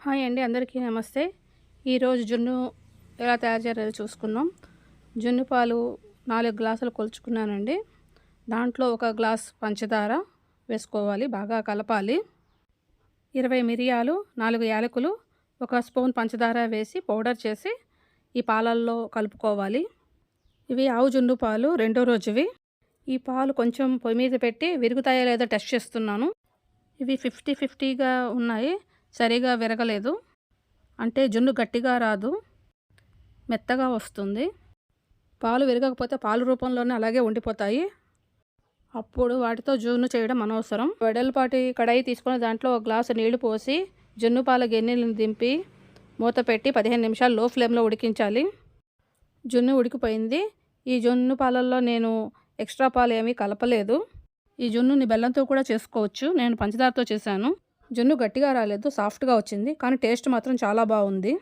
Hi అండి అందరికీ నమస్తే. ఈరోజు జున్ను ఎలా తయారు చేయాలో చూసుకుందాం. జున్ను పాలు నాలుగు గ్లాసులు కొలుచుకున్నానండి. దాంట్లో ఒక గ్లాస్ పంచదార వేసుకోవాలి బాగా కలపాలి. ఇరవై మిరియాలు నాలుగు యాలకులు ఒక స్పూన్ పంచదార వేసి పౌడర్ చేసి ఈ పాలల్లో కలుపుకోవాలి. ఇవి ఆవు జున్ను పాలు రెండో రోజువి. ఈ పాలు కొంచెం పొయ్యి మీద పెట్టి విరుగుతాయో లేదో టెస్ట్ చేస్తున్నాను. ఇవి ఫిఫ్టీ ఫిఫ్టీగా ఉన్నాయి. సరిగా విరగలేదు. అంటే జున్ను గట్టిగా రాదు. మెత్తగా వస్తుంది. పాలు విరగకపోతే పాలు రూపంలోనే అలాగే ఉండిపోతాయి. అప్పుడు వాటితో జున్ను చేయడం అనవసరం. వెడల్పాటి కడాయి తీసుకొని దాంట్లో ఒక గ్లాసు నీళ్ళు పోసి జున్ను పాల గిన్నెలను దింపి మూత పెట్టి పదిహేను నిమిషాలు లో ఫ్లేమ్లో ఉడికించాలి. జున్ను ఉడికిపోయింది. ఈ జున్ను పాలల్లో నేను ఎక్స్ట్రా పాలు ఏమీ కలపలేదు. ఈ జున్నుని బెల్లంతో కూడా చేసుకోవచ్చు. నేను పంచదారతో చేశాను. జున్ను గట్టిగా రాలేదు సాఫ్ట్గా వచ్చింది కానీ టేస్ట్ మాత్రం చాలా బాగుంది.